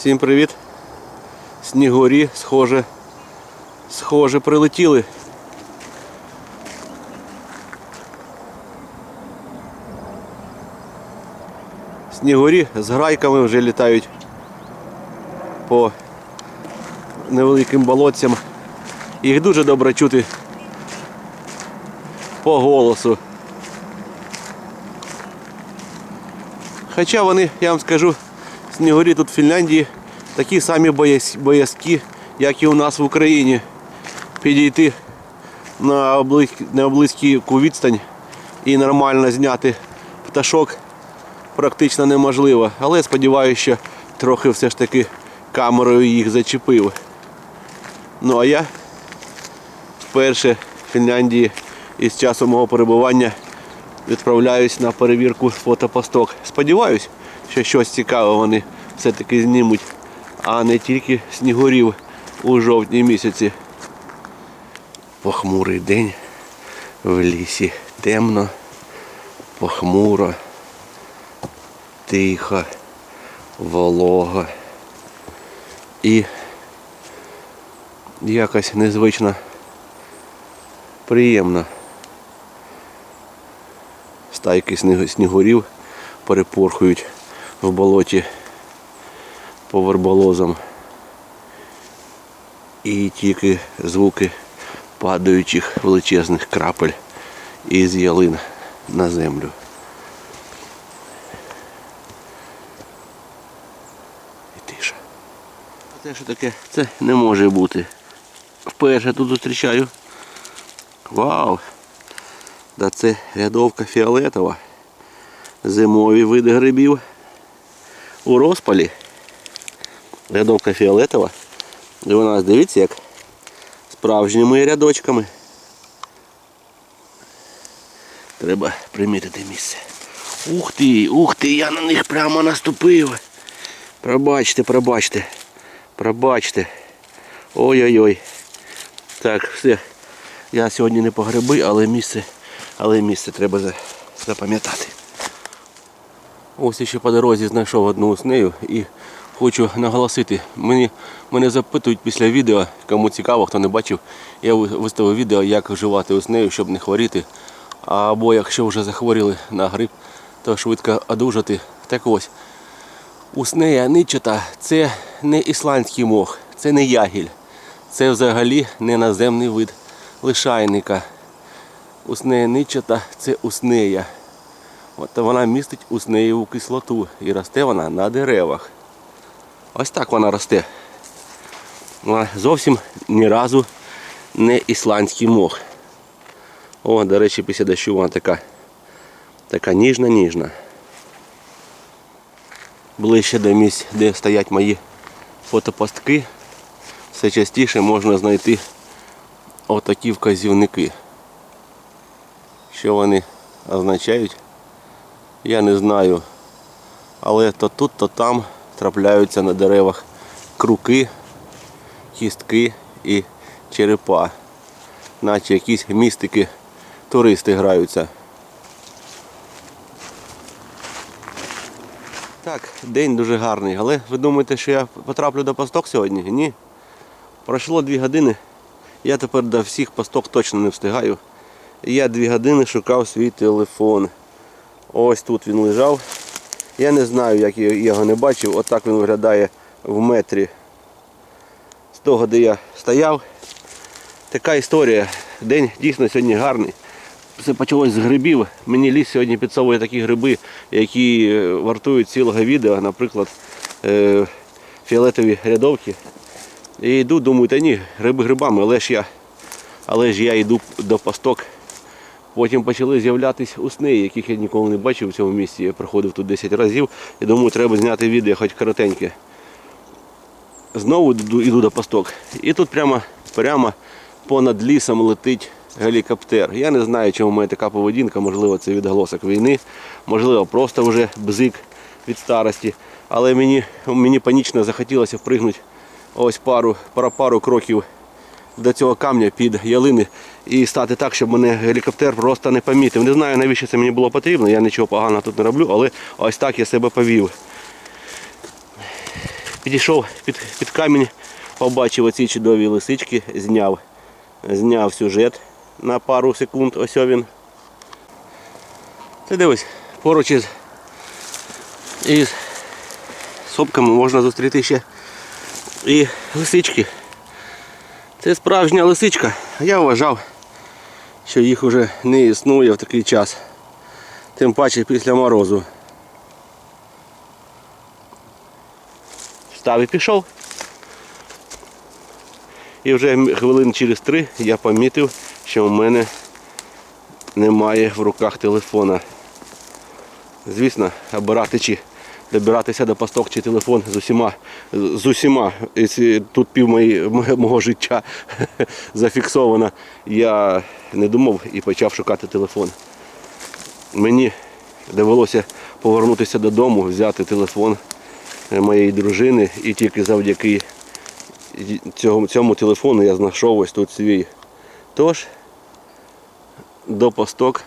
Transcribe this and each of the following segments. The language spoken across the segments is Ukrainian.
Всім привіт. Снігурі, схоже, схоже, прилетіли. Снігурі з грайками вже літають по невеликим болотцям. Їх дуже добре чути по голосу. Хоча вони, я вам скажу, снігурі тут в Фінляндії такі самі боязкі, як і у нас в Україні. Підійти на близьку відстань і нормально зняти пташок практично неможливо. Але сподіваюся, що трохи все ж таки камерою їх зачепив. Ну а я вперше в Фінляндії із часу мого перебування відправляюсь на перевірку фотопосток. Сподіваюсь, що щось цікаве вони все-таки знімуть, а не тільки снігурів у жовтні місяці. Похмурий день в лісі. Темно, похмуро, тихо, волого. І якось незвично приємно. Стайки снігурів перепорхують в болоті по верболозам. І тільки звуки падаючих величезних крапель із ялин на землю. І тиша. А це що таке? Це не може бути. Вперше тут зустрічаю. Вау! Да це рядовка фіолетова. Зимові види грибів у розпалі. Рядовка фіолетова. І у нас дивіться як справжніми рядочками. Треба примітити місце. Ух ти, ух ти, я на них прямо наступив. Пробачте, пробачте. Пробачте. Ой-ой-ой. Так, все. Я сьогодні не по гриби, але місце, але місце треба за- запам'ятати. Ось ще по дорозі знайшов одну уснею і хочу наголосити. Мені, мене запитують після відео, кому цікаво, хто не бачив, я виставив відео, як вживати уснею, щоб не хворіти. Або якщо вже захворіли на грип, то швидко одужати. Так ось, уснея ничата це не ісландський мох, це не ягіль. Це взагалі не наземний вид лишайника. Уснея ничата це уснея. От вона містить уснеєву кислоту і росте вона на деревах. Ось так вона росте. Вона зовсім ні разу не ісландський мох. О, до речі, після дощу вона така, така ніжна-ніжна. Ближче до місць, де стоять мої фотопостки, все частіше можна знайти отакі вказівники. Що вони означають, я не знаю. Але то тут, то там трапляються на деревах круки, кістки і черепа. Наче якісь містики туристи граються. Так, день дуже гарний, але ви думаєте, що я потраплю до пасток сьогодні? Ні. Пройшло дві години. Я тепер до всіх пасток точно не встигаю. Я дві години шукав свій телефон. Ось тут він лежав. Я не знаю, як я його не бачив. Отак він виглядає в метрі з того, де я стояв. Така історія. День дійсно сьогодні гарний. Все почалось з грибів. Мені ліс сьогодні підсовує такі гриби, які е, вартують цілого відео, наприклад, е, фіолетові рядовки. І йду, думаю, та ні, гриби грибами, але ж я, але ж я йду до пасток. Потім почали з'являтися усни, яких я ніколи не бачив у цьому місці. Я проходив тут 10 разів і думаю, треба зняти відео хоч коротеньке. Знову йду до пасток. І тут прямо, прямо понад лісом летить гелікоптер. Я не знаю, чому в мене така поведінка, можливо, це відголосок війни, можливо, просто вже бзик від старості. Але мені, мені панічно захотілося впригнути ось пару, пару кроків до цього камня під ялини і стати так, щоб мене гелікоптер просто не помітив. Не знаю, навіщо це мені було потрібно, я нічого поганого тут не роблю, але ось так я себе повів. Підійшов під, під камінь, побачив оці чудові лисички, зняв, зняв сюжет на пару секунд. Ось він. Ти дивись, поруч із, із сопками можна зустріти ще і лисички. Це справжня лисичка. Я вважав, що їх вже не існує в такий час. Тим паче після морозу. Встав і пішов. І вже хвилин через три я помітив, що в мене немає в руках телефона. Звісно, обирати чи добиратися до пасток чи телефон з усіма, з усіма. Тут пів мої, мого життя зафіксовано, я не думав і почав шукати телефон. Мені довелося повернутися додому, взяти телефон е, моєї дружини і тільки завдяки цьому, цьому телефону я знайшов ось тут свій. Тож, до посток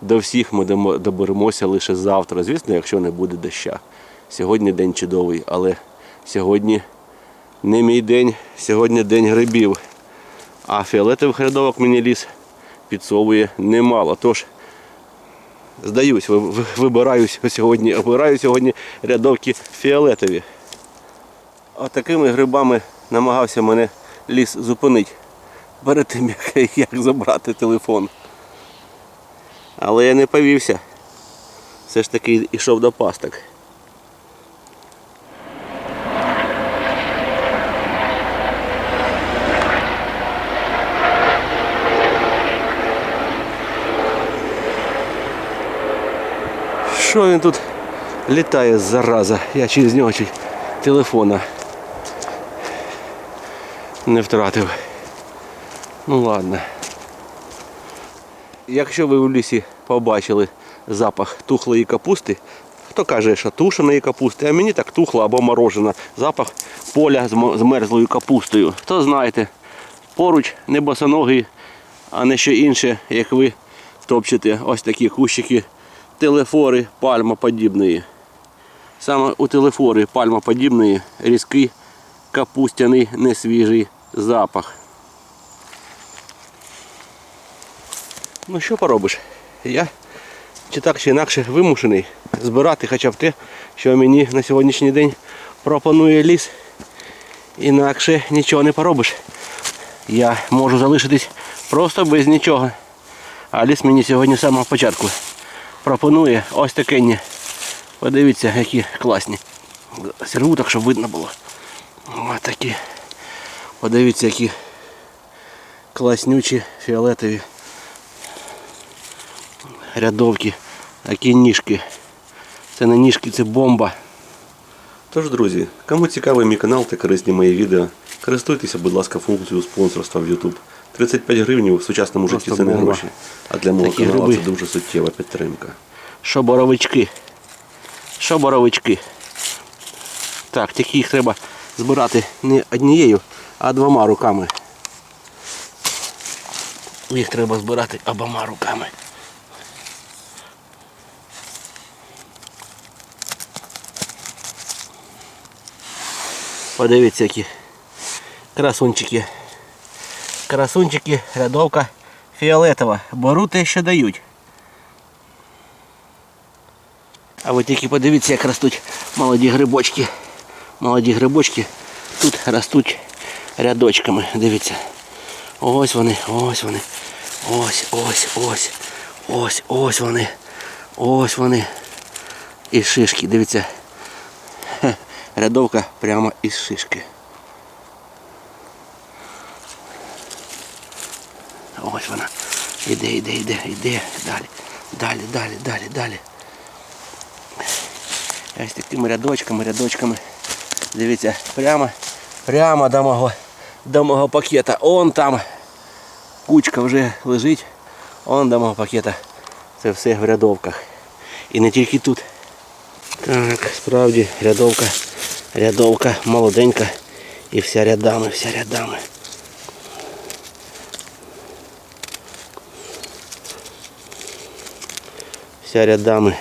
до всіх ми доберемося лише завтра. Звісно, якщо не буде доща. Сьогодні день чудовий, але сьогодні не мій день, сьогодні день грибів. А фіолетових рядовок мені ліс підсовує немало. Тож здаюсь, ви- ви- сьогодні, обираю сьогодні рядовки фіолетові. А такими грибами намагався мене ліс зупинити перед тим, як забрати телефон. Але я не повівся. Все ж таки йшов до пасток. Що він тут літає зараза? Я через нього чуть телефона не втратив. Ну ладно. Якщо ви в лісі побачили запах тухлої капусти, хто каже, що тушеної капусти, а мені так тухла або морожена. Запах поля з мерзлою капустою. То знаєте, поруч не босоногий, а не що інше, як ви топчете ось такі кущики телефори пальмоподібної. Саме у телефори пальмоподібної різкий капустяний несвіжий запах. Ну що поробиш? Я чи так чи інакше вимушений збирати хоча б те, що мені на сьогоднішній день пропонує ліс. Інакше нічого не поробиш. Я можу залишитись просто без нічого. А ліс мені сьогодні з самого початку пропонує ось таке. Подивіться, які класні. Сірву так, щоб видно було. Ось такі. Подивіться, які класнючі фіолетові рядовки, такі ніжки. Це не ніжки, це бомба. Тож, друзі, кому цікавий мій канал та корисні мої відео, користуйтеся, будь ласка, функцією спонсорства в YouTube. 35 гривень в сучасному житті це не гроші. А для мого Такі каналу гриби. це дуже суттєва підтримка. Що боровички? Що боровички? Так, тільки їх треба збирати не однією, а двома руками. Їх треба збирати обома руками. Подивіться, які красунчики. Красунчики, рядовка фіолетова. Беру те, що дають. А ви тільки подивіться, як ростуть молоді грибочки. Молоді грибочки тут ростуть рядочками. Дивіться. Ось вони, ось вони. Ось, ось, ось. Ось, ось вони. Ось вони. І шишки, дивіться. Рядовка прямо із шишки. Ось вона. Іде, іде, іде, іде. Далі. Далі, далі, далі, далі. Ось такими рядочками, рядочками. Дивіться, прямо, прямо до мого, до мого пакета. Он там кучка вже лежить. Он до мого пакета. Це все в рядовках. І не тільки тут. Так, справді рядовка, рядовка молоденька. І вся рядами, вся рядами. Вся рядами.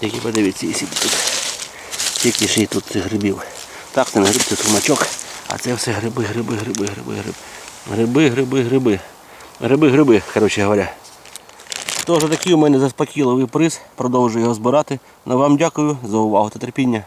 Тільки подивіться, якщо тут Скільки ще й тут цих грибів. Так, це не гриб, це тумачок. А це все гриби, гриби, гриби, гриби, гриби. Гриби, гриби, гриби. Гриби, гриби, коротше говоря. Тож такий у мене заспокійливий приз. Продовжую його збирати. Ну, вам дякую за увагу та терпіння.